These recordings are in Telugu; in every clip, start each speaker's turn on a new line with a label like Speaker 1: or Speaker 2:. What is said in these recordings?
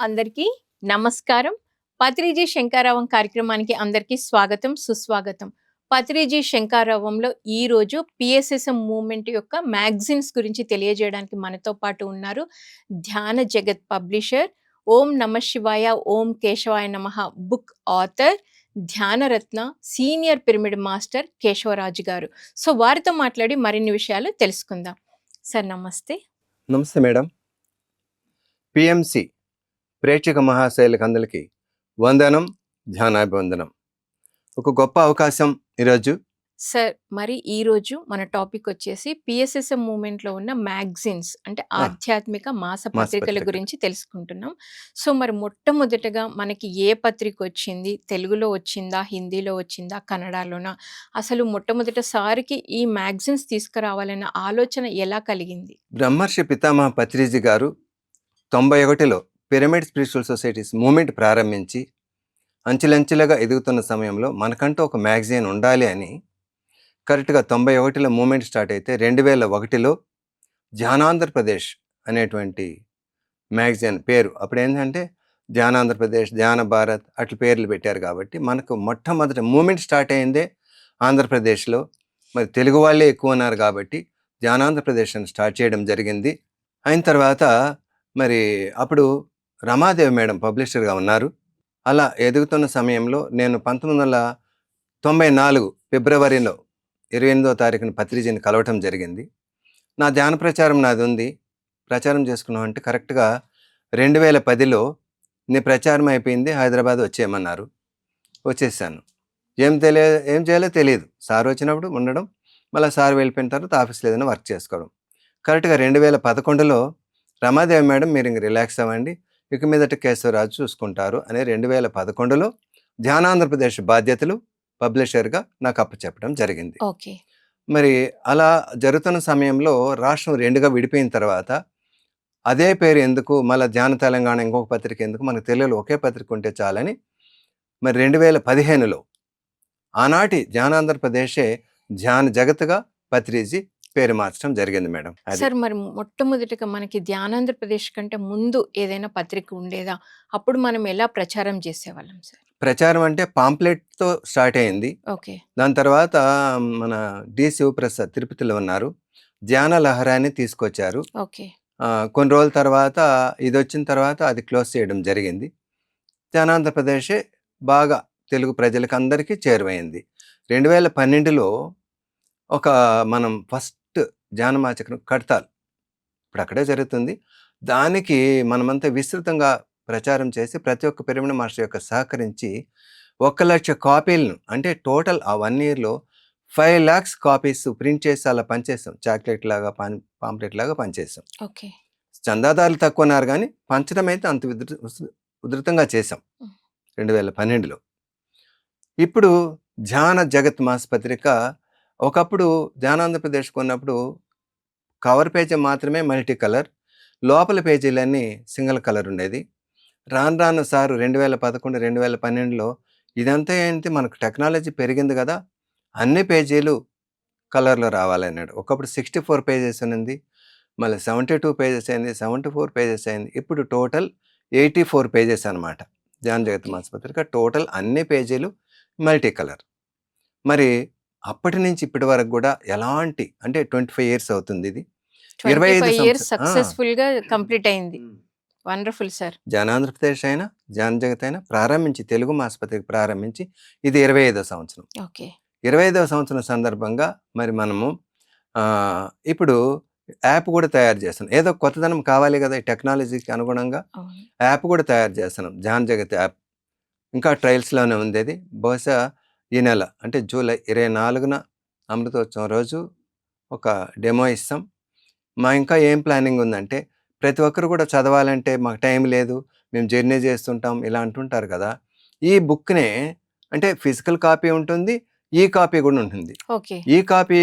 Speaker 1: అందరికీ నమస్కారం. పత్రిజీ శంకారావం కార్యక్రమానికి అందరికీ స్వాగతం సుస్వాగతం. పత్రిజీ శంకారావంలో ఈ రోజు పిఎస్ఎస్ఎం మూవ్మెంట్ యొక్క మ్యాగజైన్స్ గురించి తెలియజేయడానికి మనతో పాటు ఉన్నారు ధ్యాన జగత్ పబ్లిషర్ ఓం నమ శివాయ ఓం కేశవాయ నమ book author Dhyanaratna senior pyramid master Keshavaraju garu. So వారితో మాట్లాడి మరిన్ని విషయాలు తెలుసుకుందాం. సార్ నమస్తే.
Speaker 2: నమస్తే మేడం. పిఎంసి ప్రేక్షక మహాశైలకు అందరికీ వందనం ధ్యానాభివందనం. ఒక గొప్ప అవకాశం ఈరోజు.
Speaker 1: సార్ మరి ఈ రోజు మన టాపిక్ వచ్చేసి పిఎస్ఎస్ఎం మూమెంట్లో ఉన్న మ్యాగజిన్స్ అంటే. ఆధ్యాత్మిక మాస పత్రికలు. గురించి తెలుసుకుంటున్నాం. సో మరి మొట్టమొదటగా మనకి ఏ పత్రిక వచ్చింది? తెలుగులో వచ్చిందా? హిందీలో వచ్చిందా? కన్నడలోనా? అసలు మొట్టమొదటిసారికి ఈ మ్యాగజిన్స్ తీసుకురావాలన్న ఆలోచన ఎలా కలిగింది?
Speaker 2: బ్రహ్మర్షి పితామహ పత్రిజీ గారు తొంభై ఒకటిలో పిరమిడ్ స్పిరిచువల్ సొసైటీస్ మూమెంట్ ప్రారంభించి అంచెలంచెలుగా ఎదుగుతున్న సమయంలో మనకంటూ ఒక మ్యాగజైన్ ఉండాలి అని కరెక్ట్గా తొంభై ఒకటిలో మూమెంట్ స్టార్ట్ అయితే రెండు వేల ఒకటిలో ధ్యానాంధ్రప్రదేశ్ అనేటువంటి మ్యాగజైన్ పేరు. అప్పుడు ఏంటంటే ధ్యానాంధ్రప్రదేశ్ ధ్యాన భారత్ అట్ల పేర్లు పెట్టారు కాబట్టి మనకు మొట్టమొదటి మూమెంట్ స్టార్ట్ అయిందే ఆంధ్రప్రదేశ్లో. మరి తెలుగు వాళ్ళే ఎక్కువ ఉన్నారు కాబట్టి ధ్యానాంధ్రప్రదేశ్ అని స్టార్ట్ చేయడం జరిగింది. అయిన తర్వాత మరి అప్పుడు రమాదేవి మేడం పబ్లిషర్గా ఉన్నారు. అలా ఎదుగుతున్న సమయంలో నేను పంతొమ్మిది వందల తొంభై నాలుగు ఫిబ్రవరిలో ఇరవై ఎనిమిదో తారీఖున పత్రిజీని కలవటం జరిగింది. నా ధ్యాన ప్రచారం నాది ఉంది. ప్రచారం చేసుకున్నాం అంటే కరెక్ట్గా రెండు వేల పదిలో నీ ప్రచారం అయిపోయింది హైదరాబాద్ వచ్చేయమన్నారు. వచ్చేసాను. ఏం తెలియ ఏం చేయాలో తెలియదు. సార్ వచ్చినప్పుడు ఉండడం మళ్ళీ సార్ వెళ్ళిపోయిన తర్వాత ఆఫీస్లో ఏదైనా వర్క్ చేసుకోవడం. కరెక్ట్గా రెండు వేల పదకొండులో రమాదేవి మేడం మీరు ఇంక రిలాక్స్ అవ్వండి. ఇక మీదట కేశవరాజు చూసుకుంటారు అని రెండు వేల పదకొండులో ధ్యానాంధ్రప్రదేశ్ బాధ్యతలు పబ్లిషర్గా నాకు అప్పచెప్పడం జరిగింది.
Speaker 1: ఓకే.
Speaker 2: మరి అలా జరుగుతున్న సమయంలో రాష్ట్రం రెండుగా విడిపోయిన తర్వాత అదే పేరు ఎందుకు మళ్ళీ ధ్యాన తెలంగాణ ఇంకొక పత్రిక ఎందుకు మనకు తెలుగులో ఒకే పత్రిక ఉంటే చాలని మరి రెండు వేల పదిహేనులో ఆనాటి ధ్యానాంధ్రప్రదేశే ధ్యాన జగత్గా పత్రిజీ పేరు మార్చడం జరిగింది మేడం.
Speaker 1: సార్ మరి మొట్టమొదటిగా మనకి ధ్యానాంధ్రప్రదేశ్ కంటే ముందు ఏదైనా పత్రిక ఉండేదా? అప్పుడు మనం ఎలా ప్రచారం చేసేవాళ్ళం సార్?
Speaker 2: ప్రచారం అంటే పాంప్లెట్తో స్టార్ట్ అయింది.
Speaker 1: ఓకే.
Speaker 2: దాని తర్వాత మన డి శివప్రసాద్ తిరుపతిలో ఉన్నారు. ధ్యాన లహరాన్ని తీసుకొచ్చారు.
Speaker 1: ఓకే.
Speaker 2: కొన్ని రోజుల తర్వాత ఇది వచ్చిన తర్వాత అది క్లోజ్ చేయడం జరిగింది. ధ్యానాంధ్రప్రదేశే బాగా తెలుగు ప్రజలకు అందరికీ చేరువైంది. రెండు వేల పన్నెండులో ఒక మనం ఫస్ట్ ధ్యానమాచకం కడతాల్ ఇప్పుడు అక్కడే జరుగుతుంది. దానికి మనమంతా విస్తృతంగా ప్రచారం చేసి ప్రతి ఒక్క పిరమిడ్ మాస్టర్ యొక్క సహకరించి ఒక లక్ష కాపీలను అంటే టోటల్ ఆ వన్ ఇయర్లో ఫైవ్ ల్యాక్స్ కాపీస్ ప్రింట్ చేసి అలా పనిచేస్తాం. చాక్లెట్ లాగా పాన్ పాంప్లెట్ లాగా పనిచేస్తాం.
Speaker 1: ఓకే.
Speaker 2: చందాదారులు తక్కువ ఉన్నారు కానీ పంచడం అయితే అంత ఉధృ- ఉధృ- ఉధృతంగా
Speaker 1: మ్మ్.
Speaker 2: రెండు వేల పన్నెండులో. ఇప్పుడు ధ్యాన జగత్ మాస్ పత్రిక ఒకప్పుడు ధ్యానాంధ్రప్రదేశ్ కొన్నప్పుడు కవర్ పేజీ మాత్రమే మల్టీ కలర్ లోపల పేజీలన్నీ సింగిల్ కలర్ ఉండేది. రాను రాను సారు రెండు వేల పదకొండు రెండు వేల పన్నెండులో ఇదంతా ఏంటి? మనకు టెక్నాలజీ పెరిగింది కదా అన్ని పేజీలు కలర్లో రావాలన్నాడు. ఒకప్పుడు సిక్స్టీ ఫోర్ పేజెస్ ఉంది మళ్ళీ సెవెంటీ టూ పేజెస్ అయింది సెవెంటీ ఫోర్ పేజెస్ అయింది. ఇప్పుడు టోటల్ ఎయిటీ ఫోర్ పేజెస్ అనమాట జాన్ జగత్ మాసపత్రిక టోటల్ అన్ని పేజీలు మల్టీ కలర్. మరి అప్పటి నుంచి ఇప్పటి వరకు కూడా ఎలాంటి అంటే ట్వంటీ ఫైవ్ ఇయర్స్ అవుతుంది ఇది. ఇరవై ఐదు
Speaker 1: ఇయర్స్. సక్సెస్ఫుల్గా కంప్లీట్ అయింది. Wonderful sir.
Speaker 2: ధ్యానాంధ్రప్రదేశ్ అయినా ధ్యాన జగత్ అయినా ప్రారంభించి తెలుగు మాస్ పత్రిక ప్రారంభించి ఇది ఇరవై ఐదో సంవత్సరం.
Speaker 1: ఓకే.
Speaker 2: ఇరవై ఐదవ సంవత్సరం సందర్భంగా మరి మనము ఇప్పుడు యాప్ కూడా తయారు చేస్తున్నాం. ఏదో కొత్తదనం కావాలి కదా ఈ టెక్నాలజీకి అనుగుణంగా. యాప్ కూడా తయారు చేస్తున్నాం. ధ్యాన్ జగత్ యాప్. ఇంకా ట్రయల్స్లోనే ఉంది అది. బహుశా ఈ నెల అంటే జూలై ఇరవై నాలుగున అమృతోత్సవం రోజు ఒక డెమో ఇస్తాం. మా ఇంకా ఏం ప్లానింగ్ ఉందంటే ప్రతి ఒక్కరు కూడా చదవాలంటే మాకు టైం లేదు మేము జర్నీ చేస్తుంటాం ఇలా అంటుంటారు కదా. ఈ బుక్నే అంటే ఫిజికల్ కాపీ ఉంటుంది ఈ కాపీ కూడా ఉంటుంది.
Speaker 1: ఓకే.
Speaker 2: ఈ కాపీ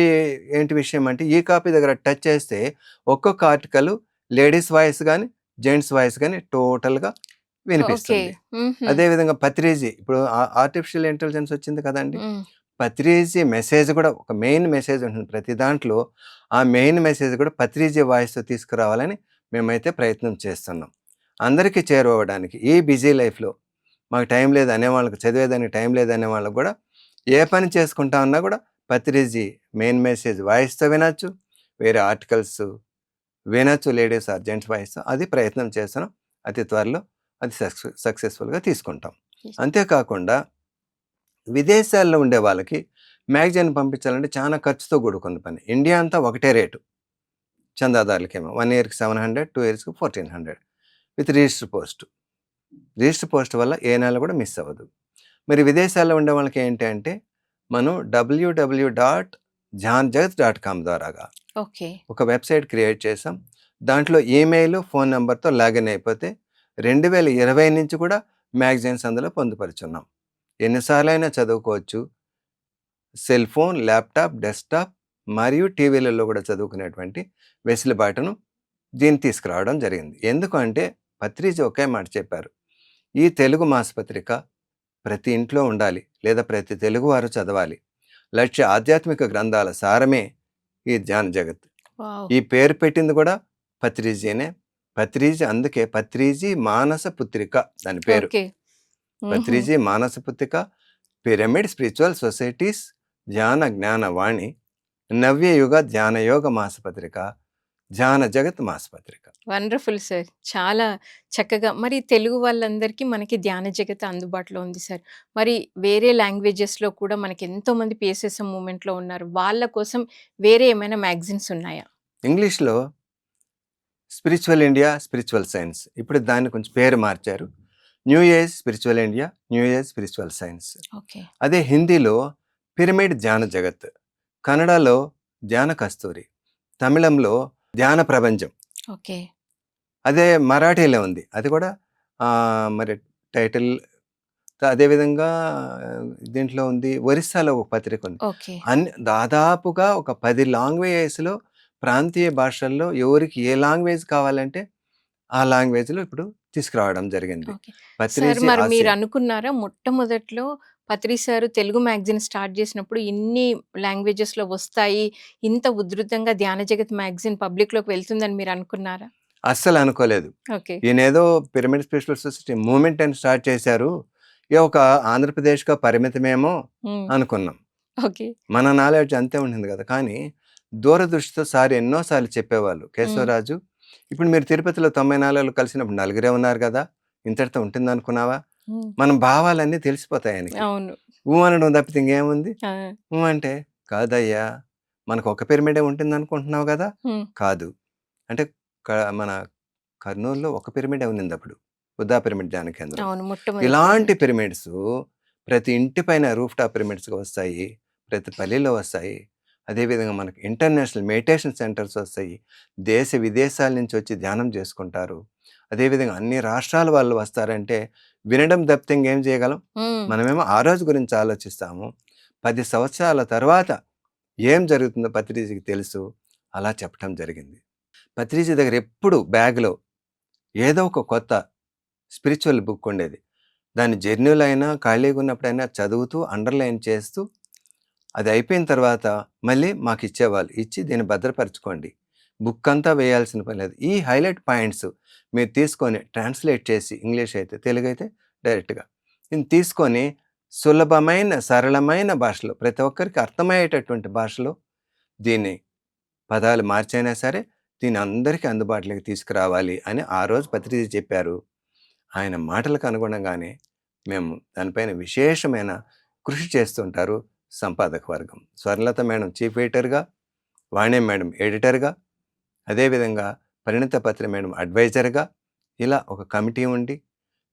Speaker 2: ఏంటి విషయం అంటే ఈ కాపీ దగ్గర టచ్ చేస్తే ఒక్కొక్క ఆర్టికల్ లేడీస్ వాయిస్ కానీ జెంట్స్ వాయిస్ కానీ టోటల్గా వినిపిస్తుంది. అదే విధంగా పత్రిజీ ఇప్పుడు ఆర్టిఫిషియల్ ఇంటెలిజెన్స్ వచ్చింది కదండి. పత్రిజీ మెసేజ్ కూడా ఒక మెయిన్ మెసేజ్ ఉంటుంది ప్రతి దాంట్లో. ఆ మెయిన్ మెసేజ్ కూడా పత్రిజీ వాయిస్తో తీసుకురావాలని మేమైతే ప్రయత్నం చేస్తున్నాం. అందరికీ చేరువవడానికి ఈ బిజీ లైఫ్లో మాకు టైం లేదు అనే వాళ్ళకి చదివేదానికి టైం లేదు అనే వాళ్ళకి కూడా ఏ పని చేసుకుంటా ఉన్నా కూడా పత్రిజీ మెయిన్ మెసేజ్ వాయిస్తో వినొచ్చు వేరే ఆర్టికల్స్ వినొచ్చు లేడీస్ ఆర్ జెంట్స్ వాయిస్ అది ప్రయత్నం చేస్తున్నాం. అతి త్వరలో అది సక్సెస్ సక్సెస్ఫుల్గా తీసుకుంటాం. అంతేకాకుండా విదేశాల్లో ఉండే వాళ్ళకి మ్యాగజైన్ పంపించాలంటే చాలా ఖర్చుతో కూడుకున్న పని. ఇండియా అంతా ఒకటే రేటు. చందాదారులకేమో వన్ ఇయర్కి సెవెన్ హండ్రెడ్ టూ ఇయర్స్కి fourteen hundred with register post. Register post వల్ల ఏ నెల కూడా మిస్ అవ్వదు. మరి విదేశాల్లో ఉండే వాళ్ళకి ఏంటి అంటే మనం W W dot Jaan Jagat dot com ద్వారాగా
Speaker 1: ఓకే.
Speaker 2: ఒక వెబ్సైట్ క్రియేట్ చేసాం. దాంట్లో ఈమెయిల్ ఫోన్ నెంబర్తో లాగిన్ అయిపోతే రెండు వేల ఇరవై నుంచి కూడా మ్యాగజైన్స్ అందులో పొందుపరుచున్నాం. ఎన్నిసార్లైనా చదువుకోవచ్చు. సెల్ ఫోన్ ల్యాప్టాప్ డెస్క్టాప్ మరియు టీవీలలో కూడా చదువుకునేటువంటి వెసులుబాటును దీన్ని తీసుకురావడం జరిగింది. ఎందుకంటే పత్రిక ఒకే మాట చెప్పారు. ఈ తెలుగు మాసపత్రిక ప్రతి ఇంట్లో ఉండాలి లేదా ప్రతి తెలుగువారు చదవాలి. లక్ష్య ఆధ్యాత్మిక గ్రంథాల సారమే ఈ ధ్యాన జగత్. ఈ పేరు పెట్టింది కూడా పత్రిజీనే. పత్రిజీ అందుకే పత్రిజీ మానస పుత్రిక దాని పేరు. పత్రిజీ మానస పుత్రిక పిరమిడ్ స్పిరిచువల్ సొసైటీస్ ధ్యాన జ్ఞాన వాణి నవ్యయుగ ధ్యాన యోగ మాసపత్రిక ధ్యాన జగత్ మాసపత్రిక
Speaker 1: వండర్ఫుల్ సార్. చాలా చక్కగా మరి తెలుగు వాళ్ళందరికీ మనకి ధ్యాన జగత్ అందుబాటులో ఉంది సార్. మరి వేరే లాంగ్వేజెస్లో కూడా మనకి ఎంతో మంది పిఎస్ఎస్ఎం మూమెంట్లో ఉన్నారు. వాళ్ళ కోసం వేరే ఏమైనా మ్యాగజిన్స్ ఉన్నాయా?
Speaker 2: ఇంగ్లీష్లో స్పిరిచువల్ ఇండియా స్పిరిచువల్ సైన్స్. ఇప్పుడు దాన్ని కొంచెం పేరు మార్చారు. New age spiritual India new age spiritual science.
Speaker 1: Okay.
Speaker 2: అదే హిందీలో పిరమిడ్ ధ్యాన జగత్. కన్నడలో ధ్యాన కస్తూరి. తమిళంలో ధ్యాన ప్రపంచం.
Speaker 1: ఓకే.
Speaker 2: అదే మరాఠీలో ఉంది. అది కూడా మరి టైటిల్ అదేవిధంగా దీంట్లో ఉంది ఒరిస్సాలో ఒక పత్రిక ఉంది. అన్ని దాదాపుగా ఒక పది లాంగ్వేజెస్లో ప్రాంతీయ భాషల్లో ఎవరికి ఏ లాంగ్వేజ్ కావాలంటే ఆ లాంగ్వేజ్లో ఇప్పుడు తీసుకురావడం జరిగింది.
Speaker 1: మరి మీరు. అనుకున్నారా మొట్టమొదట్లో Patri sir Telugu magazine start చేసినప్పుడు ఇన్ని లాంగ్వేజెస్లో వస్తాయి ఇంత ఉధృతంగా ధ్యాన జగత్ మ్యాగజిన్ పబ్లిక్లోకి వెళ్తుందని మీరు అనుకున్నారా?
Speaker 2: అస్సలు అనుకోలేదు.
Speaker 1: ఓకే.
Speaker 2: ఈయన ఏదో పిరమిడ్ స్పిరిచువల్ సొసైటీ మూమెంట్ అని స్టార్ట్ చేశారు. ఇక ఒక ఆంధ్రప్రదేశ్గా పరిమితమేమో అనుకున్నాం.
Speaker 1: ఓకే.
Speaker 2: మన నాలెడ్జ్ అంతే ఉండింది కదా. కానీ దూరదృష్టితో సార్ ఎన్నోసార్లు చెప్పేవాళ్ళు. కేశవరాజు ఇప్పుడు మీరు తిరుపతిలో తొంభై నాలుగులో కలిసినప్పుడు నలుగురే ఉన్నారు కదా ఇంతటితో ఉంటుంది అనుకున్నావా మన భావాలన్నీ తెలిసిపోతాయి ఆయనకి. ఊ అనడం తప్పితే ఇంకేముంది? ఊ అంటే కాదయ్యా మనకు ఒక పిరమిడే ఉంటుంది అనుకుంటున్నావు కదా? కాదు. అంటే మన కర్నూలులో ఒక పిరమిడే ఉన్నింది అప్పుడు బుద్ధా పిరమిడ్ ధ్యాన కేంద్రం. ఇలాంటి పిరమిడ్స్ ప్రతి ఇంటి పైన రూఫ్ టాప్ పిరమిడ్స్గా వస్తాయి ప్రతి పల్లెలో వస్తాయి. అదేవిధంగా మనకి ఇంటర్నేషనల్ మెడిటేషన్ సెంటర్స్ వస్తాయి. దేశ విదేశాల నుంచి వచ్చి ధ్యానం చేసుకుంటారు. అదేవిధంగా అన్ని రాష్ట్రాల వాళ్ళు వస్తారంటే వినడం తప్పితే ఇంకేం చేయగలం? మనమేమో ఆ రోజు గురించి ఆలోచిస్తాము. పది సంవత్సరాల తర్వాత ఏం జరుగుతుందో పత్రిజీకి తెలుసు. అలా చెప్పడం జరిగింది. పత్రిజీ దగ్గర ఎప్పుడు బ్యాగ్లో ఏదో ఒక కొత్త స్పిరిచువల్ బుక్ ఉండేది. దాని జర్నీలో అయినా ఖాళీగా ఉన్నప్పుడైనా చదువుతూ అండర్లైన్ చేస్తూ అది అయిపోయిన తర్వాత మళ్ళీ మాకు ఇచ్చేవాళ్ళు ఇచ్చి దీన్ని భద్రపరచుకోండి. బుక్ అంతా వేయాల్సిన పని లేదు. ఈ హైలైట్ పాయింట్స్ మీరు తీసుకొని ట్రాన్స్లేట్ చేసి ఇంగ్లీష్ అయితే తెలుగు అయితే డైరెక్ట్గా. దీన్ని తీసుకొని సులభమైన సరళమైన భాషలో ప్రతి ఒక్కరికి అర్థమయ్యేటటువంటి భాషలో దీన్ని పదాలు మార్చైనా సరే దీన్ని అందరికీ అందుబాటులోకి తీసుకురావాలి అని ఆ రోజు పత్రిక చెప్పారు. ఆయన మాటలకు అనుగుణంగానే మేము దానిపైన విశేషమైన కృషి చేస్తుంటారు సంపాదక వర్గం. స్వర్ణలత మేడం చీఫ్ ఎడిటర్గా వాణి మేడం ఎడిటర్గా అదేవిధంగా పరిణిత పత్రి మేడం అడ్వైజర్గా ఇలా ఒక కమిటీ ఉండి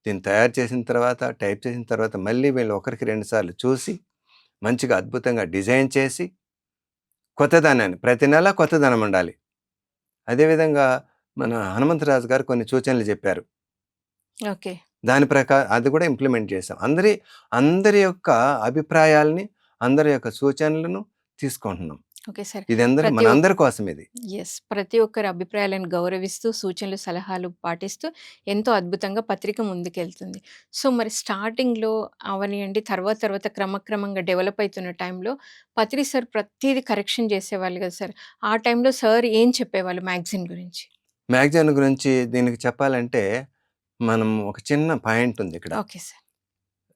Speaker 2: దీన్ని తయారు చేసిన తర్వాత టైప్ చేసిన తర్వాత మళ్ళీ వీళ్ళు ఒకరికి రెండుసార్లు చూసి మంచిగా అద్భుతంగా డిజైన్ చేసి కొత్తదనాన్ని ప్రతి నెల కొత్తదనం ఉండాలి. అదేవిధంగా మన హనుమంతరాజు గారు కొన్ని సూచనలు చెప్పారు.
Speaker 1: ఓకే.
Speaker 2: దాని ప్రకారం అది కూడా ఇంప్లిమెంట్ చేసాం అందరి అందరి యొక్క అభిప్రాయాల్ని అందరి యొక్క సూచనలను తీసుకుంటున్నాం.
Speaker 1: Okay sir.
Speaker 2: ఇది అందరి మన అందరి కోసం ఇది.
Speaker 1: ఎస్ ప్రతి ఒక్కరి అభిప్రాయాలను గౌరవిస్తూ సూచనలు సలహాలు పాటిస్తూ ఎంతో అద్భుతంగా పత్రిక ముందుకెళ్తుంది. సో మరి స్టార్టింగ్లో అవనియండి తర్వాత తర్వాత క్రమక్రమంగా డెవలప్ అవుతున్న టైంలో పత్రి సార్ ప్రతిదీ కరెక్షన్ చేసేవాళ్ళు కదా సార్. ఆ టైంలో సార్ ఏం చెప్పేవాళ్ళు మ్యాగజిన్ గురించి?
Speaker 2: మ్యాగజైన్ గురించి దీనికి చెప్పాలంటే మనం ఒక చిన్న పాయింట్ ఉంది ఇక్కడ.
Speaker 1: Okay sir.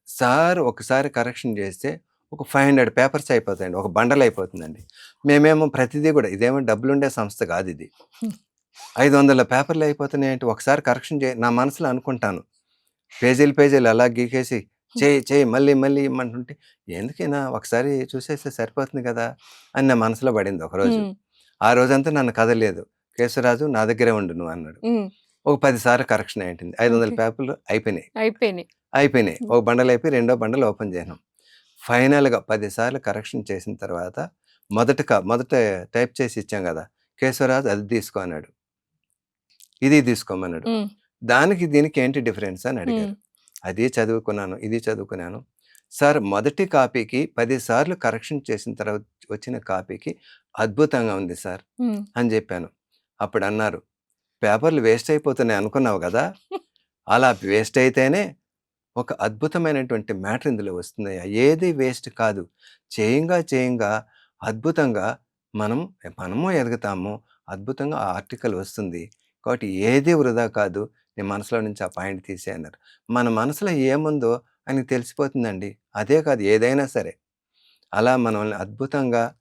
Speaker 2: సార్ ఒకసారి కరెక్షన్ చేస్తే ఒక ఫైవ్ హండ్రెడ్ పేపర్స్ అయిపోతాయండి ఒక బండల్ అయిపోతుందండి. మేమేమో ప్రతిదీ కూడా ఇదేమో డబ్బులుండే సంస్థ కాదు ఇది. ఐదు వందల పేపర్లు అయిపోతున్నాయి అంటే ఒకసారి కరెక్షన్ చే నా మనసులో అనుకుంటాను. పేజీలు పేజీలు అలా గీకేసి చేయి చేయి మళ్ళీ మళ్ళీ ఇమ్మంటుంటే ఎందుకైనా ఒకసారి చూసేస్తే సరిపోతుంది కదా? అని నా మనసులో పడింది ఒకరోజు. ఆ రోజంతా నన్ను కదలేదు కేశవరాజు నా దగ్గరే ఉండు నువ్వు అన్నాడు. ఒక పది సార్లు కరెక్షన్ అయింది ఐదు వందల. పేపర్లు అయిపోయినాయి.
Speaker 1: అయిపోయినాయి.
Speaker 2: అయిపోయినాయి. ఒక బండల్ అయిపోయి రెండో బండల్ ఓపెన్ చేయను ఫైనల్గా పదిసార్లు కరెక్షన్ చేసిన తర్వాత మొదట మొదట టైప్ చేసి ఇచ్చాం కదా కేశవరాజు అది తీసుకో అన్నాడు. ఇది తీసుకోమన్నాడు. దానికి దీనికి ఏంటి డిఫరెన్స్ అని అడిగారు. అది చదువుకున్నాను ఇది చదువుకున్నాను. సార్ మొదటి కాపీకి పది సార్లు కరెక్షన్ చేసిన తర్వాత వచ్చిన కాపీకి అద్భుతంగా ఉంది సార్. అని చెప్పాను. అప్పుడు అన్నారు పేపర్లు వేస్ట్ అయిపోతున్నాయి అనుకున్నావు కదా అలా వేస్ట్ అయితేనే ఒక అద్భుతమైనటువంటి మ్యాటర్ ఇందులో వస్తుంది. ఏది వేస్ట్ కాదు. చేయంగా చేయంగా అద్భుతంగా మనం మనము ఎదుగుతాము. అద్భుతంగా ఆ ఆర్టికల్ వస్తుంది. కాబట్టి ఏది వృధా కాదు. నీ మనసులో నుంచి ఆ పాయింట్ తీసే అన్నారు. మన మనసులో ఏముందో ఆయనకి తెలిసిపోతుందండి. అదే కాదు ఏదైనా సరే. అలా మనల్ని అద్భుతంగా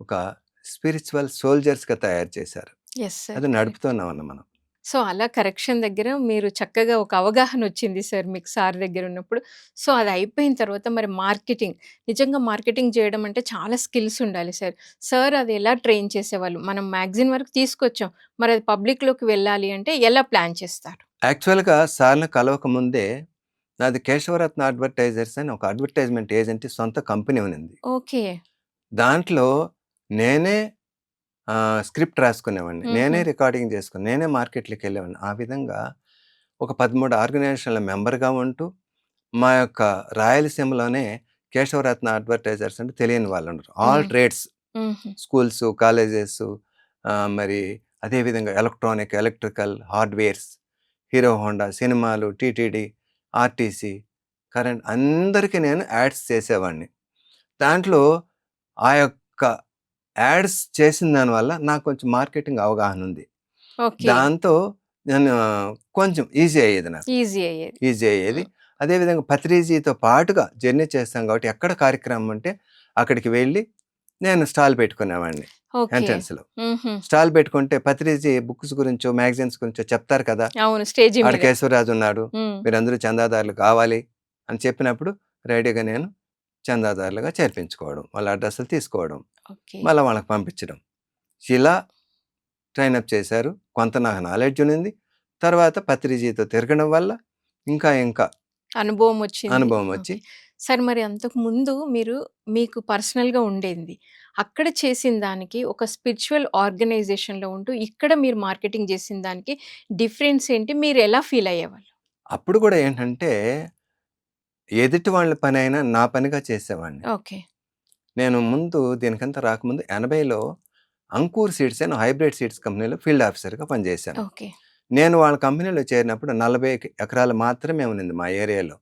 Speaker 2: ఒక స్పిరిచువల్ సోల్జర్స్గా తయారు చేశారు. అది నడుపుతున్నాం అన్న మనం.
Speaker 1: సో అలా కరెక్షన్ దగ్గర మీరు చక్కగా ఒక అవగాహన వచ్చింది సార్ మీకు సార్ దగ్గర ఉన్నప్పుడు. సో అది అయిపోయిన తర్వాత మరి మార్కెటింగ్ నిజంగా మార్కెటింగ్ చేయడం అంటే చాలా స్కిల్స్ ఉండాలి సార్. సార్ అది ఎలా ట్రైన్ చేసేవాళ్ళు? మనం మ్యాగజిన్ వరకు తీసుకొచ్చాం. మరి అది పబ్లిక్లోకి వెళ్ళాలి అంటే ఎలా ప్లాన్ చేస్తారు?
Speaker 2: యాక్చువల్గా సార్ని కలవక ముందే నాది కేశవరత్న అడ్వర్టైజర్స్ అని ఒక అడ్వర్టైజ్మెంట్ ఏజెంట్ సొంత కంపెనీ ఉంది
Speaker 1: ఓకే.
Speaker 2: దాంట్లో నేనే స్క్రిప్ట్ రాసుకునేవాడిని. నేనే. రికార్డింగ్ చేసుకుని నేనే మార్కెట్లోకి వెళ్ళేవాడిని. ఆ విధంగా ఒక పదమూడు ఆర్గనైజేషన్ల మెంబర్గా ఉంటూ మా యొక్క రాయలసీమలోనే కేశవరత్న అడ్వర్టైజర్స్ అంటే తెలియని వాళ్ళు ఉండరు ఆల్. ట్రేడ్స్ స్కూల్స్ కాలేజెస్ మరి అదేవిధంగా electronic electrical hardwares Hero Honda సినిమాలు టీటీడీ ఆర్టీసీ కరెంట్ అందరికీ నేను యాడ్స్ చేసేవాడిని. దాంట్లో ఆ యొక్క యాడ్స్ చేసిన దానివల్ల నాకు కొంచెం మార్కెటింగ్ అవగాహన ఉంది. దాంతో నేను కొంచెం ఈజీ అయ్యేది నాకు.
Speaker 1: ఈజీ అయ్యేది.
Speaker 2: ఈజీ అయ్యేది. అదేవిధంగా పత్రిజీతో పాటుగా జర్నీ చేస్తాం కాబట్టి ఎక్కడ కార్యక్రమం ఉంటే అక్కడికి వెళ్ళి నేను స్టాల్ పెట్టుకునేవాడిని
Speaker 1: ఎంట్రన్స్లో.
Speaker 2: స్టాల్ పెట్టుకుంటే పత్రిజీ బుక్స్ గురించో మ్యాగజైన్స్ గురించో చెప్తారు కదా. ఆడ కేశవరాజు ఉన్నాడు. మీరందరూ చందాదారులు కావాలి అని చెప్పినప్పుడు రెడీగా నేను చందాదారులుగా చేర్పించుకోవడం వాళ్ళ అడ్రస్లు తీసుకోవడం మళ్ళీ వాళ్ళకి పంపించడం. ఇలా ట్రైనప్ చేశారు. కొంత నాకు నాలెడ్జ్ ఉంది తర్వాత పత్రిజీతో తిరగడం వల్ల ఇంకా ఇంకా
Speaker 1: అనుభవం వచ్చింది.
Speaker 2: అనుభవం వచ్చి.
Speaker 1: సార్ మరి అంతకు ముందు మీరు మీకు పర్సనల్గా ఉండేది. అక్కడ చేసిన దానికి ఒక స్పిరిచువల్ ఆర్గనైజేషన్లో ఉంటూ ఇక్కడ మీరు మార్కెటింగ్ చేసిన దానికి డిఫరెన్స్ ఏంటి? మీరు ఎలా ఫీల్ అయ్యేవాళ్ళు?
Speaker 2: అప్పుడు కూడా ఏంటంటే ఎదుటి వాళ్ళ పని అయినా నా పనిగా చేసేవాడిని.
Speaker 1: ఓకే.
Speaker 2: నేను ముందు దీనికంతా రాకముందు ఎనభైలో అంకూర్ సీడ్స్ అని హైబ్రిడ్ సీడ్స్ కంపెనీలో ఫీల్డ్ ఆఫీసర్గా పనిచేశాను.
Speaker 1: ఓకే.
Speaker 2: నేను వాళ్ళ కంపెనీలో చేరినప్పుడు నలభై ఎకరాలు మాత్రమే ఉన్నింది మా ఏరియాలో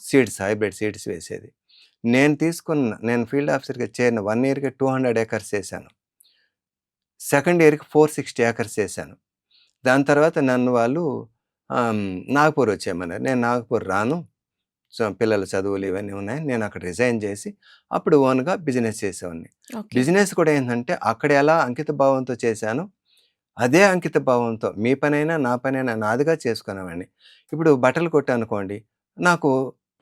Speaker 2: సీడ్స్ హైబ్రిడ్ సీడ్స్ వేసేది. నేను తీసుకున్న నేను ఫీల్డ్ ఆఫీసర్గా చేరిన వన్ ఇయర్కి టూ హండ్రెడ్ ఏకర్స్ చేశాను. సెకండ్ ఇయర్కి ఫోర్ సిక్స్టీ ఏకర్స్ చేశాను. దాని తర్వాత నన్ను వాళ్ళు నాగపూర్ వచ్చేయమన్నారు. నేను నాగపూర్ రాను పిల్లల చదువులు ఇవన్నీ ఉన్నాయి. నేను అక్కడ రిజైన్ చేసి అప్పుడు ఓన్గా బిజినెస్ చేసేవాడిని. బిజినెస్ కూడా ఏంటంటే అక్కడ ఎలా అంకిత భావంతో చేశాను అదే అంకిత భావంతో మీ పనైనా నా పనైనా నాదిగా చేసుకునేవాడిని. ఇప్పుడు బట్టలు కొట్టు అనుకోండి నాకు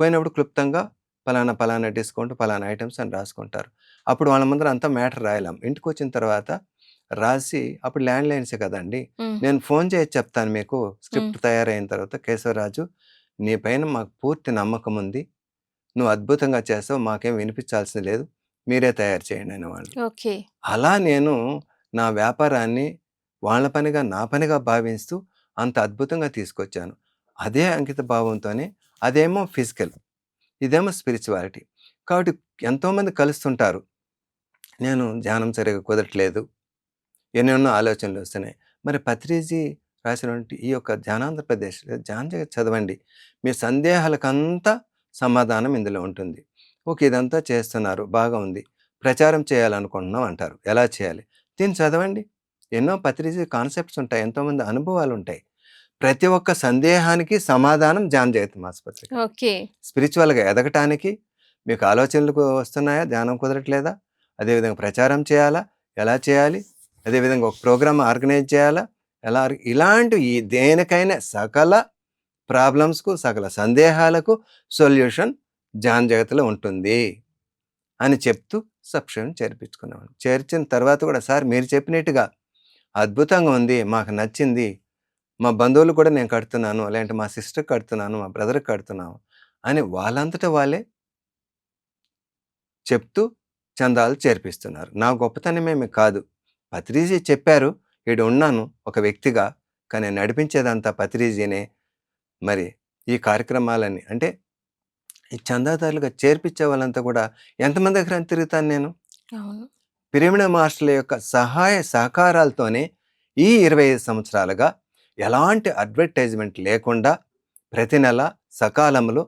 Speaker 2: పోయినప్పుడు క్లుప్తంగా పలానా పలానా డిస్కౌంట్ పలానా ఐటమ్స్ అని రాసుకుంటారు. అప్పుడు వాళ్ళ ముందర అంతా మ్యాటర్ రాయలేం. ఇంటికి వచ్చిన తర్వాత రాసి అప్పుడు ల్యాండ్ లైన్సే కదండి నేను ఫోన్ చేసి చెప్తాను మీకు స్క్రిప్ట్ తయారైన తర్వాత కేశవరాజు నీ పైన మాకు పూర్తి నమ్మకం ఉంది. నువ్వు అద్భుతంగా చేస్తావు. మాకేం వినిపించాల్సింది లేదు. మీరే తయారు చేయండి అనేవాళ్ళు.
Speaker 1: ఓకే.
Speaker 2: అలా నేను నా వ్యాపారాన్ని వాళ్ళ పనిగా నా పనిగా భావిస్తూ అంత అద్భుతంగా తీసుకొచ్చాను. అదే అంకిత భావంతోనే అదేమో ఫిజికల్ ఇదేమో స్పిరిచువాలిటీ. కాబట్టి ఎంతోమంది కలుస్తుంటారు. నేను ధ్యానం సరిగా కుదరట్లేదు. ఎన్నెన్నో ఆలోచనలు వస్తున్నాయి. మరి పత్రిజీ రాసినటువంటి ఈ యొక్క ధ్యానాంధ్రప్రదేశ్ ధ్యానం జగత్ చదవండి మీ సందేహాలకంతా సమాధానం ఇందులో ఉంటుంది ఓకే ఇదంతా చేస్తున్నారు బాగా ఉంది ప్రచారం చేయాలనుకుంటున్నాం అంటారు ఎలా చేయాలి దీన్ని చదవండి ఎన్నో పత్రిజీ కాన్సెప్ట్స్ ఉంటాయి ఎంతోమంది అనుభవాలు ఉంటాయి ప్రతి ఒక్క సందేహానికి సమాధానం ధ్యాన జగత్ ఆసుపత్రి
Speaker 1: ఓకే.
Speaker 2: స్పిరిచువల్‌గా ఎదగటానికి మీకు ఆలోచనలు కు వస్తున్నాయా? ధ్యానం కుదరట్లేదా? అదేవిధంగా ప్రచారం చేయాలా? ఎలా చేయాలి? అదేవిధంగా ఒక ప్రోగ్రామ్ ఆర్గనైజ్ చేయాలా? ఎలా ఇలాంటి ఈ దేనికైనా సకల ప్రాబ్లమ్స్‌కు, సకల సందేహాలకు సొల్యూషన్ జాన్ జగత్‌లో ఉంటుంది. అని చెప్తూ సబ్స్క్రైబ్ చేర్పించుకున్నాం చేర్చిన తర్వాత కూడా సార్ మీరు చెప్పినట్టుగా అద్భుతంగా ఉంది. మాకు నచ్చింది. మా బంధువులు కూడా నేను కడుతున్నాను. లేదంటే మా సిస్టర్‌కి కడుతున్నాను. మా బ్రదర్‌కి కడుతున్నాను అని వాళ్ళంతటా వాళ్ళే చెప్తూ చందాలు చేర్పిస్తున్నారు. నా గొప్పతనమేమి కాదు. పత్రిజీ చెప్పారు. ఈడ ఉన్నాను ఒక వ్యక్తిగా. కానీ నడిపించేదంతా పత్రిజీనే. మరి ఈ కార్యక్రమాలన్నీ అంటే ఈ చందాదారులుగా చేర్పించే వాళ్ళంతా కూడా ఎంతమంది దగ్గర తిరుగుతాను నేను? పిరమిడ్ మాస్టర్ల యొక్క సహాయ సహకారాలతోనే ఈ 25 సంవత్సరాలుగా ఎలాంటి అడ్వర్టైజ్‌మెంట్ లేకుండా ప్రతి నెల సకాలంలో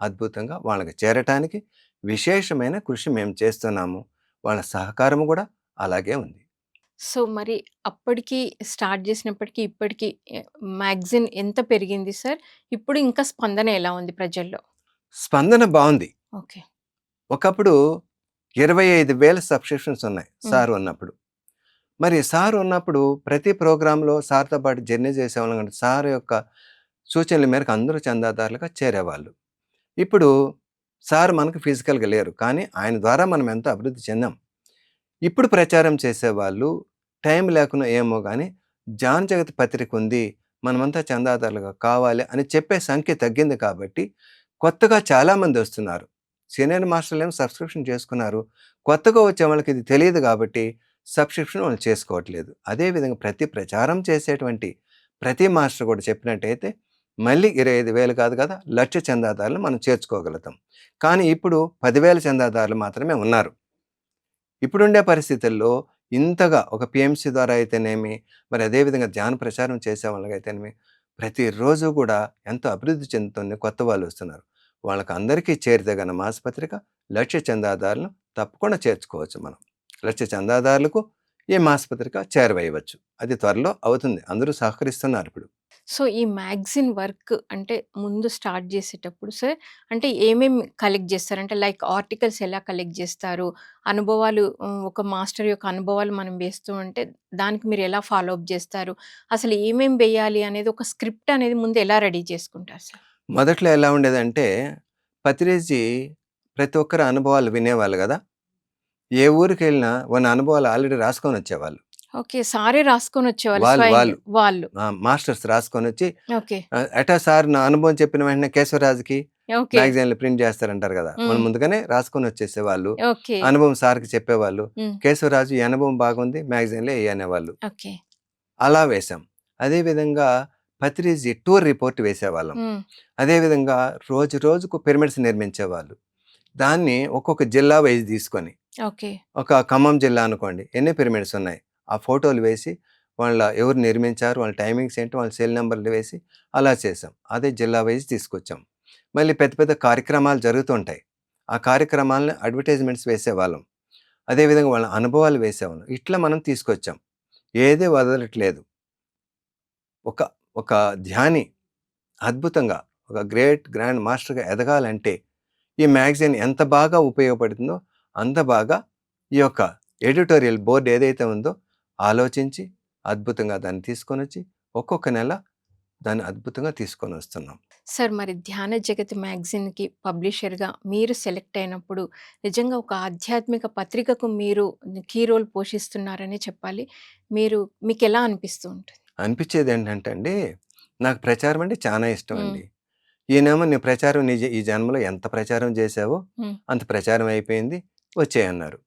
Speaker 2: అద్భుతంగా వాళ్ళకి చేరటానికి విశేషమైన కృషి మేము చేస్తున్నాము. వాళ్ళ సహకారం కూడా అలాగే ఉంది.
Speaker 1: సో, మరి అప్పటికి స్టార్ట్ చేసినప్పటికి ఇప్పటికి ఎ మ్యాగజైన్ ఎంత పెరిగింది సార్? ఇప్పుడు ఇంకా స్పందన ఎలా ఉంది ప్రజల్లో?
Speaker 2: స్పందన బావుంది.
Speaker 1: ఓకే.
Speaker 2: ఒకప్పుడు 25,000 సబ్‌స్క్రిప్షన్స్ ఉన్నాయి.
Speaker 1: హ్మ్.
Speaker 2: సార్ ఉన్నప్పుడు. మరి సార్ ఉన్నప్పుడు ప్రతి ప్రోగ్రామ్‌లో సార్‌తో పాటు జర్నీ చేసేవాళ్ళం కాబట్టి సార్ యొక్క సూచనల మేరకు అందరూ చందాదారులుగా చేరేవాళ్ళు. ఇప్పుడు సార్ మనకు ఫిజికల్‌గా లేరు. కానీ ఆయన ద్వారా మనం ఎంతో అభివృద్ధి చెందాం. ఇప్పుడు ప్రచారం చేసేవాళ్ళు టైం లేకున్నా ఏమో కానీ జాన్ జగత్ పత్రిక ఉంది. మనమంతా చందాదారులుగా కావాలి అని చెప్పే సంఖ్య తగ్గింది కాబట్టి కొత్తగా చాలామంది వస్తున్నారు. సీనియర్ మాస్టర్లు ఏమో సబ్‌స్క్రిప్షన్ చేసుకున్నారు. కొత్తగా వచ్చే వాళ్ళకి ఇది తెలియదు కాబట్టి సబ్‌స్క్రిప్షన్ వాళ్ళు చేసుకోవట్లేదు. అదే విధంగా ప్రతి ప్రచారం చేసేటువంటి ప్రతి మాస్టర్ కూడా చెప్పినట్టయితే మళ్ళీ 25,000 కాదు కదా! లక్ష చందాదారులు మనం చేర్చుకోగలుగుతాం. కానీ ఇప్పుడు పదివేల చందాదారులు మాత్రమే ఉన్నారు. ఇప్పుడుండే పరిస్థితుల్లో ఇంతగా ఒక పిఎంసీ ద్వారా అయితేనేమి, మరి అదే విధంగా ధ్యాన ప్రచారం చేసే వాళ్ళకైతేనేమి ప్రతిరోజు కూడా ఎంతో అభివృద్ధి చెందుతుంది. కొత్త వాళ్ళు వస్తున్నారు. వాళ్ళకి అందరికీ చేరితే గన మాసపత్రిక లక్ష్య చందాదారులను తప్పకుండా చేర్చుకోవచ్చు మనం. లక్ష్య చందాదారులకు ఏ మాసపత్రిక చేరవేయవచ్చు. అది త్వరలో అవుతుంది. అందరూ సహకరిస్తున్నారు ఇప్పుడు.
Speaker 1: సో, ఈ మ్యాగజైన్ వర్క్ అంటే ముందు స్టార్ట్ చేసేటప్పుడు సార్ అంటే ఏమేమి కలెక్ట్ చేస్తారు? అంటే లైక్ ఆర్టికల్స్ ఎలా కలెక్ట్ చేస్తారు? అనుభవాలు హ్మ్, ఒక మాస్టర్ యొక్క అనుభవాలు మనం వేస్తూ ఉంటే దానికి మీరు ఎలా ఫాలో అప్ చేస్తారు? అసలు ఏమేమి వేయాలి అనేది ఒక స్క్రిప్ట్ అనేది ముందు ఎలా రెడీ చేసుకుంటారు సార్?
Speaker 2: మొదట్లో ఎలా ఉండేదంటే పత్రిజీ ప్రతి ఒక్కరి అనుభవాలు వినేవాళ్ళు గదా! ఏ ఊరికెళ్ళినా వాళ్ళ అనుభవాలు ఆల్రెడీ రాసుకొని వచ్చేవాళ్ళు.
Speaker 1: ఓకే. సారే రాసుకొని వచ్చేవాళ్ళు
Speaker 2: వాళ్ళు! మాస్టర్స్ రాసుకొనొచ్చి
Speaker 1: ఓకే.
Speaker 2: ఆహ్, ఎటా సార్ నా అనుభవం చెప్పిన వెంటనే కేశవరాజుకి
Speaker 1: ఓకే.
Speaker 2: మ్యాగజైన్‌లో ప్రింట్ చేస్తారంటారు! వాళ్ళు
Speaker 1: హ్మ్.
Speaker 2: ముందుగానే రాసుకొని వచ్చేసేవాళ్ళు. అనుభవం సార్‌కి చెప్పేవాళ్ళు.
Speaker 1: హ్మ్.
Speaker 2: కేశవరాజు ఈ అనుభవం బాగుంది మ్యాగజైన్‌లో ఎయ్యి అనేవాళ్ళు.
Speaker 1: ఓకే.
Speaker 2: అలా వేశాం. అదే విధంగా పత్రిజీ టూర్ రిపోర్ట్ వేసేవాళ్ళం. అదే విధంగా రోజు రోజుకు పిరమిడ్స్ నిర్మించేవాళ్ళు. దాన్ని ఒక్కొక్క జిల్లా వైస్ తీసుకొని. ఒక ఖమ్మం జిల్లా అనుకోండి. ఎన్ని పిరమిడ్స్ ఉన్నాయి. ఆ ఫోటోలు వేసి వాళ్ళ ఎవరు నిర్మించారు, వాళ్ళ టైమింగ్స్ ఏంటి, వాళ్ళ సెల్ నెంబర్లు వేసి అలా చేసాం. అదే జిల్లా వైజ్ తీసుకొచ్చాం. మళ్ళీ పెద్ద పెద్ద కార్యక్రమాలు జరుగుతుంటాయి. ఆ కార్యక్రమాలను అడ్వర్టైజ్‌మెంట్స్ వేసేవాళ్ళం. అదేవిధంగా వాళ్ళ అనుభవాలు వేసేవాళ్ళం. ఇట్లా మనం తీసుకొచ్చాం. ఏదే వదలట్లేదు. ఒక ఒక ధ్యాని అద్భుతంగా ఒక గ్రేట్ గ్రాండ్ మాస్టర్‌గా ఎదగాలంటే ఈ మ్యాగజైన్ ఎంత బాగా ఉపయోగపడుతుందో అంత బాగా ఈ యొక్క ఎడిటోరియల్ బోర్డ్ ఏదైతే ఉందో ఆలోచించి అద్భుతంగా దాన్ని తీసుకొనొచ్చి ఒక్కొక్క నెల దాన్ని అద్భుతంగా తీసుకొనొస్తున్నాం.
Speaker 1: సార్ మరి ధ్యాన జగత్ మ్యాగజైన్‌కి పబ్లిషర్‌గా మీరు సెలెక్ట్ అయినప్పుడు నిజంగా ఒక ఆధ్యాత్మిక పత్రికకు మీరు కీ రోల్ పోషిస్తున్నారనే చెప్పాలి. మీరు మీకెలా అనిపిస్తూ ఉంటుంది?
Speaker 2: అనిపించేదేంటంటే అండి, నాకు ప్రచారం అంటే చానా ఇష్టం. అండి. ఈయనేమో "నీ ప్రచారం నీ ఈ జన్మలో ఎంత ప్రచారం చేశావో
Speaker 1: హ్మ్.
Speaker 2: అంత ప్రచారం అయిపోయింది. వచ్చేయన్నారు."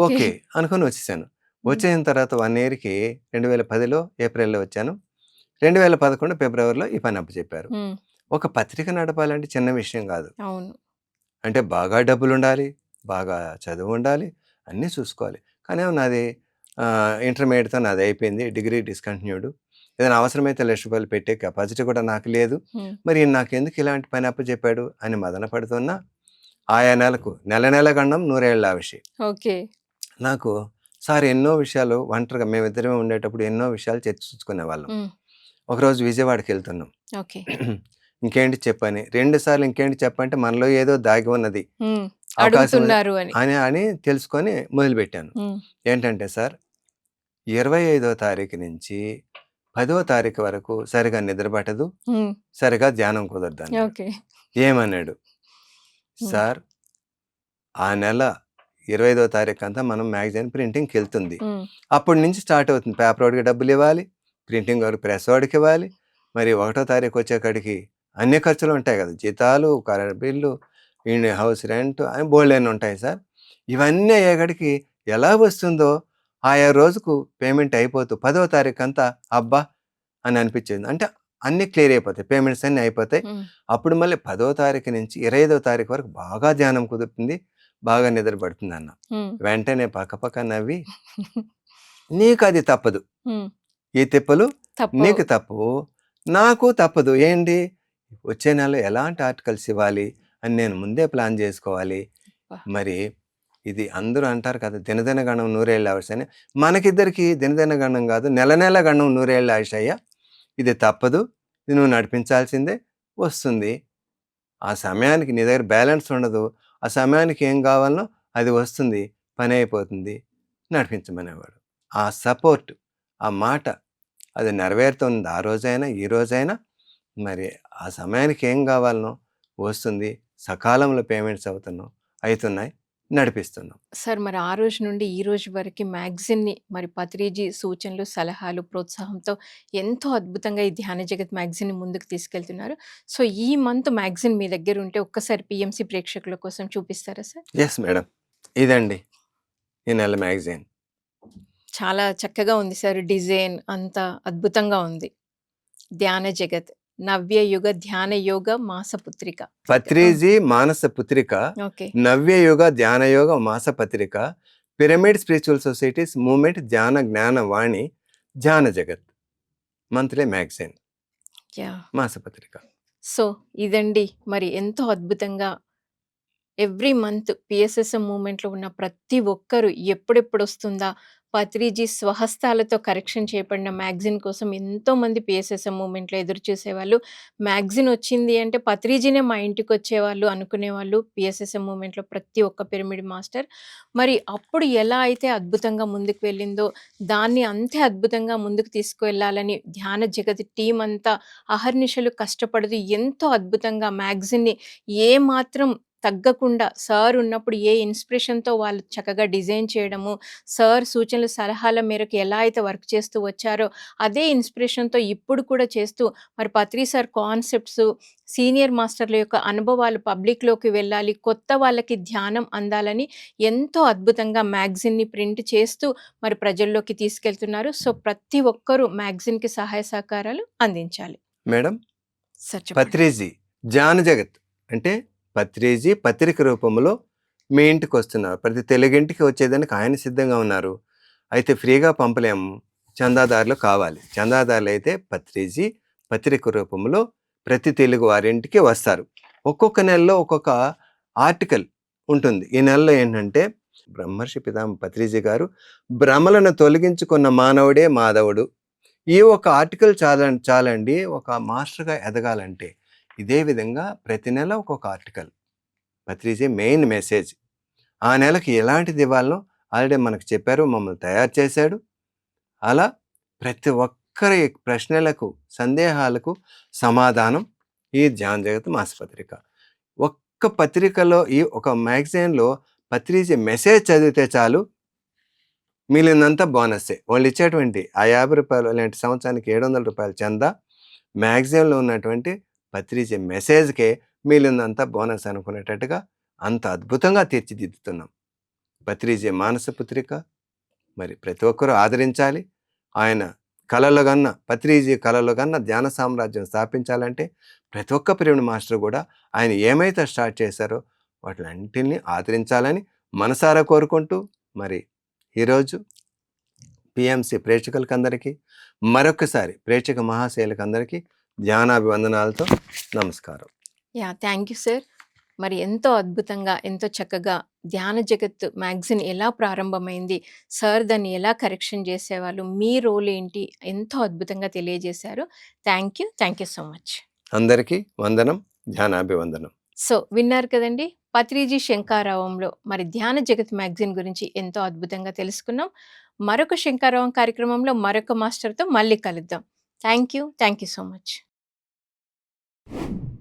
Speaker 1: ఓకే.
Speaker 2: అనుకోని వచ్చేసాను.
Speaker 1: హ్మ్.
Speaker 2: వచ్చేసిన తర్వాత 1 ఇయర్‌కి 2010లో ఏప్రిల్‌లో వచ్చాను. 2011 ఫిబ్రవరిలో ఈ పని అప్పచెప్పారు. ఒక పత్రిక నడపాలంటే చిన్న విషయం కాదు.
Speaker 1: అవును.
Speaker 2: అంటే బాగా డబ్బులుండాలి, బాగా చదువుండాలి, అన్నీ చూసుకోవాలి. కానీ నాది ఇంటర్మీడియేట్‌తో నాది అయిపోయింది. Degree discontinued. ఏదైనా అవసరమైతే రూ. 1,00,000 పెట్టే కెపాసిటీ కూడా నాకు లేదు. మరి ఈయన నాకెందుకు ఇలాంటి పని అప్పచెప్పాడు అని మదన పడుతున్నా ఆయా నెలకు నెల నెల గండం నూరేళ్ళ ఆవిషి.
Speaker 1: ఓకే.
Speaker 2: నాకు సార్ ఎన్నో విషయాలు ఒంటరిగా మేమిద్దరమే ఉండేటప్పుడు ఎన్నో విషయాలు చర్చించుకునేవాళ్ళం.
Speaker 1: హ్మ్.
Speaker 2: ఒకరోజు విజయవాడకి వెళ్తున్నాం. ఇంకేంటి చెప్పని? రెండు సార్లు ఇంకేంటి చెప్పంటే మనలో ఏదో దాగి ఉన్నది. అవకాశం
Speaker 1: అని.
Speaker 2: అని తెలుసుకొని మొదలుపెట్టాను. ఏంటంటే సార్ ఇరవై ఐదో తారీఖు నుంచి పదో తారీఖు వరకు సరిగా నిద్ర పట్టదు.
Speaker 1: ఉమ్,
Speaker 2: సరిగా ధ్యానం కుదరదు ఏమన్నాడు? సార్ ఆ నెల ఇరవై ఐదో తారీఖు అంతా మనం మ్యాగజైన్ ప్రింటింగ్కి వెళ్తుంది. అప్పటి నుంచి స్టార్ట్ అవుతుంది. పేపర్ వాడికి డబ్బులు ఇవ్వాలి ప్రింటింగ్ వాడికి ప్రెస్ వాడికి ఇవ్వాలి. మరి ఒకటో తారీఖు వచ్చేకాడికి అన్ని ఖర్చులు ఉంటాయి కదా. జీతాలు కరెంట్ బిల్లు ఇండి హౌస్ రెంట్ అని బోల్డ్ ఉంటాయి సార్. ఇవన్నీ అయ్యేకాడికి ఎలా వస్తుందో ఆయా రోజుకు పేమెంట్ అయిపోతూ పదో తారీఖు అంతా అబ్బా! అని అనిపించింది. అంటే అన్నీ క్లియర్ అయిపోతాయి. పేమెంట్స్ అన్నీ అయిపోతాయి. అప్పుడు మళ్ళీ పదో తారీఖు నుంచి ఇరవై ఐదో తారీఖు వరకు బాగా ధ్యానం కుదురుతుంది. బాగా నిద్ర పడుతుంది అన్న వెంటనే పక్కపక్క నవ్వి నీకు అది తప్పదు ఈ తిప్పలు నీకు తప్పవు నాకు తప్పదు. ఏంటి? వచ్చే నెల ఎలాంటి ఆర్టికల్స్ ఇవ్వాలి అని నేను ముందే ప్లాన్ చేసుకోవాలి. మరి ఇది అందరూ అంటారు కదా దినదిన గణం నూరేళ్ళ ఆయుష్ అని. మనకిద్దరికి దినదిన గణం కాదు నెల నెల గణం నూరేళ్ళ ఆయుష్ అయ్యా. ఇది తప్పదు ఇది నువ్వు నడిపించాల్సిందే వస్తుంది. ఆ సమయానికి నీ దగ్గర బ్యాలెన్స్ ఉండదు. ఆ సమయానికి ఏం కావాలనో అది వస్తుంది పని అయిపోతుంది నడిపించమనేవాడు. ఆ సపోర్ట్ ఆ మాట అది నెరవేరుతుంది ఆ రోజైనా ఈ రోజైనా మరి ఆ సమయానికి ఏం కావాలనో వస్తుంది సకాలంలో పేమెంట్స్ అవుతున్నాం అవుతున్నాయి. నడిపిస్తున్నాం.
Speaker 1: సార్ మరి ఆ రోజు నుండి ఈ రోజు వరకు మ్యాగజిన్ని మరి పత్రిజీ సూచనలు సలహాలు ప్రోత్సాహంతో ఎంతో అద్భుతంగా ఈ ధ్యాన జగత్ మ్యాగజిన్ ముందుకు తీసుకెళ్తున్నారు. సో ఈ మంత్ మ్యాగజిన్ మీ దగ్గర ఉంటే ఒక్కసారి పిఎంసి ప్రేక్షకుల కోసం చూపిస్తారా సార్?
Speaker 2: ఎస్ మేడం ఇదండి ఈ నెల మ్యాగజైన్.
Speaker 1: చాలా చక్కగా ఉంది సార్ డిజైన్ అంతా అద్భుతంగా ఉంది. ధ్యాన జగత్ నవ్య యుగ ధ్యాన యోగ మాసపుత్రిక.
Speaker 2: పత్రిజీ మానస పుత్రిక నవ్యయుగ ధ్యానయోగ మాసపత్రిక పిరమిడ్ స్పిరిచువల్ సొసైటీస్ మూమెంట్ ధ్యాన జ్ఞాన వాణి ధ్యాన జగత్ మంత్లీ మ్యాగజైన్. మాసపత్రిక.
Speaker 1: సో ఇదండి మరి ఎంతో అద్భుతంగా ఎవ్రీ మంత్ పిఎస్ఎస్ఎం మూమెంట్లో ఉన్న ప్రతి ఒక్కరు ఎప్పుడెప్పుడు వస్తుందా పత్రిజీ స్వహస్తాలతో కరెక్షన్ చేయబడిన మ్యాగజిన్ కోసం ఎంతోమంది పిఎస్ఎస్ఎం మూమెంట్లో ఎదురు చూసేవాళ్ళు. మ్యాగజిన్ వచ్చింది అంటే పత్రిజీనే మా ఇంటికి వచ్చేవాళ్ళు అనుకునేవాళ్ళు పిఎస్ఎస్ఎం మూమెంట్లో ప్రతి ఒక్క పిరమిడ్ మాస్టర్. మరి అప్పుడు ఎలా అయితే అద్భుతంగా ముందుకు వెళ్ళిందో దాన్ని అంతే అద్భుతంగా ముందుకు తీసుకువెళ్ళాలని ధ్యాన జగతి టీం అంతా అహర్నిశలు కష్టపడుతూ ఎంతో అద్భుతంగా మ్యాగజిన్ని ఏ మాత్రం తగ్గకుండా సార్ ఉన్నప్పుడు ఏ ఇన్స్పిరేషన్తో వాళ్ళు చక్కగా డిజైన్ చేయడము సార్ సూచనలు సలహాల మేరకు ఎలా అయితే వర్క్ చేస్తూ వచ్చారో అదే ఇన్స్పిరేషన్తో ఇప్పుడు కూడా చేస్తూ మరి పత్రి సార్ కాన్సెప్ట్స్ సీనియర్ మాస్టర్ల యొక్క అనుభవాలు పబ్లిక్లోకి వెళ్ళాలి కొత్త వాళ్ళకి ధ్యానం అందాలని ఎంతో అద్భుతంగా మ్యాగజిన్ని ప్రింట్ చేస్తూ మరి ప్రజల్లోకి తీసుకెళ్తున్నారు. సో ప్రతి ఒక్కరూ మ్యాగజిన్కి సహాయ సహకారాలు అందించాలి.
Speaker 2: మేడం. పత్రిజీ ధ్యాన జగత్ అంటే పత్రేజీ పత్రిక రూపంలో మీ ఇంటికి వస్తున్నారు. ప్రతి తెలుగింటికి వచ్చేదానికి ఆయన సిద్ధంగా ఉన్నారు. అయితే ఫ్రీగా పంపలేము. చందాదారులు కావాలి. చందాదారులు అయితే పత్రేజీ పత్రిక రూపంలో ప్రతి తెలుగు వారింటికి వస్తారు. ఒక్కొక్క నెలలో ఒక్కొక్క ఆర్టికల్ ఉంటుంది. ఈ నెలలో ఏంటంటే బ్రహ్మర్షి పితామ పత్రిజీ గారు భ్రమలను తొలగించుకున్న మానవుడే మాధవుడు. ఈ ఒక ఆర్టికల్ చాలా చాలండి. ఒక మాస్టర్గా ఎదగాలంటే ఇదే విధంగా ప్రతి నెల ఒక్కొక్క ఆర్టికల్. Patriji main message. ఆ నెలకి ఎలాంటిది ఇవ్వాలో ఆల్రెడీ మనకు చెప్పారు మమ్మల్ని తయారు చేశాడు. అలా ప్రతి ఒక్కరి ప్రశ్నలకు సందేహాలకు సమాధానం ఈ ధ్యాన జగత్ మాసపత్రిక. ఒక్క పత్రికలో ఈ ఒక మ్యాగజైన్లో పత్రిజీ మెసేజ్ చదివితే చాలు మిగిలినంతా బోనస్సే. వాళ్ళు ఇచ్చేటువంటి ఆ యాభై రూపాయలు ఇలాంటి సంవత్సరానికి ఏడు వందల రూపాయలు చందా. మ్యాగజైన్లో ఉన్నటువంటి పత్రిచే మెసేజ్కే మిగిలినంత బోనస్ అనుకునేటట్టుగా అంత అద్భుతంగా తీర్చిదిద్దుతున్నాం. పత్రిజీ మానస పుత్రిక మరి ప్రతి ఒక్కరూ ఆదరించాలి. ఆయన కళలో కన్నా పత్రిజీ కళలో కన్నా ధ్యాన సామ్రాజ్యం స్థాపించాలంటే ప్రతి ఒక్క పిరిమిడి మాస్టర్ కూడా ఆయన ఏమైతే స్టార్ట్ చేశారో వాటిలన్నింటినీ ఆదరించాలని మనసారా కోరుకుంటూ మరి ఈరోజు పిఎంసి ప్రేక్షకులకి అందరికీ మరొకసారి ప్రేక్షక మహాశైలకు అందరికీ ధ్యానాభివందనాలతో నమస్కారం
Speaker 1: యా థ్యాంక్ యూ సార్ మరి ఎంతో అద్భుతంగా, ఎంతో చక్కగా 'ధ్యాన జగత్' మ్యాగజైన్ ఎలా ప్రారంభమైంది, సార్ దాన్ని ఎలా కరెక్షన్ చేసేవాళ్ళు, మీ రోల్ ఏంటి, ఎంతో అద్భుతంగా తెలియజేశారు. Thank you. Thank you so much.
Speaker 2: అందరికీ వందనం. ధ్యానాభివందనం.
Speaker 1: సో, విన్నారు కదండీ! 'పత్రిజీ శంఖారావంలో' మరి 'ధ్యాన జగత్' మ్యాగజైన్ గురించి ఎంతో అద్భుతంగా తెలుసుకున్నాం. మరొక శంఖారావం కార్యక్రమంలో మరొక మాస్టర్‌తో మళ్ళీ కలుద్దాం. Thank you. Thank you so much. you